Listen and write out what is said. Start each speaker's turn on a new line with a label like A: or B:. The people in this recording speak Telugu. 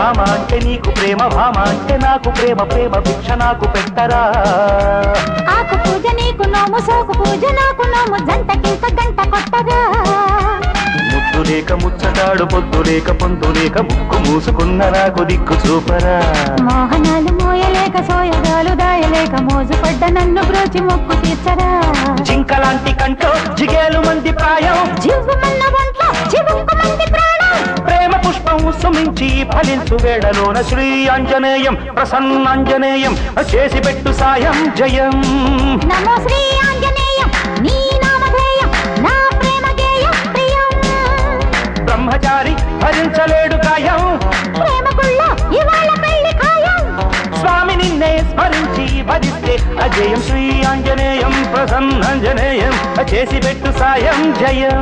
A: భామ అంటే నీకు ప్రేమ భామ అంటే నాకు ప్రేమ ప్రేమ భిక్ష నాకు పెట్టరా.
B: ఆకు పూజ నీకు నోము సోకు పూజ నాకు నోము జంటకింత గంట కొట్టగా
A: ముద్దు లేక ముచ్చటాడు పొద్దు లేక పొందు లేక ముక్కు మూసుకున్న నాకు దిక్కు చూపరా.
B: మోహనాలు మోయలేక సోయగాలు దాయలేక మోజు పడ్డ నన్ను బ్రోచి మొక్కు తీర్చరా.
A: జింకలాంటి కంటో జిగేలు మంది ప్రాయం సుమించి ఫలించు వేళలోన శ్రీ ఆంజనేయం ప్రసన్నాంజనేయం చేసి పెట్టు సాయం జయం.
B: నమో శ్రీ ఆంజనేయం నీ నామధేయం నా ప్రేమ గేయం ప్రియం.
A: బ్రహ్మచారి భరించలేడు కాయం.
B: ప్రేమ గుళ్ళో ఇవాళ పెళ్ళి ఖాయం.
A: స్వామి నిన్నే స్మరించి భరిస్తే అజయం శ్రీ ఆంజనేయం ప్రసన్నాంజనేయం చేసి పెట్టు సాయం జయం.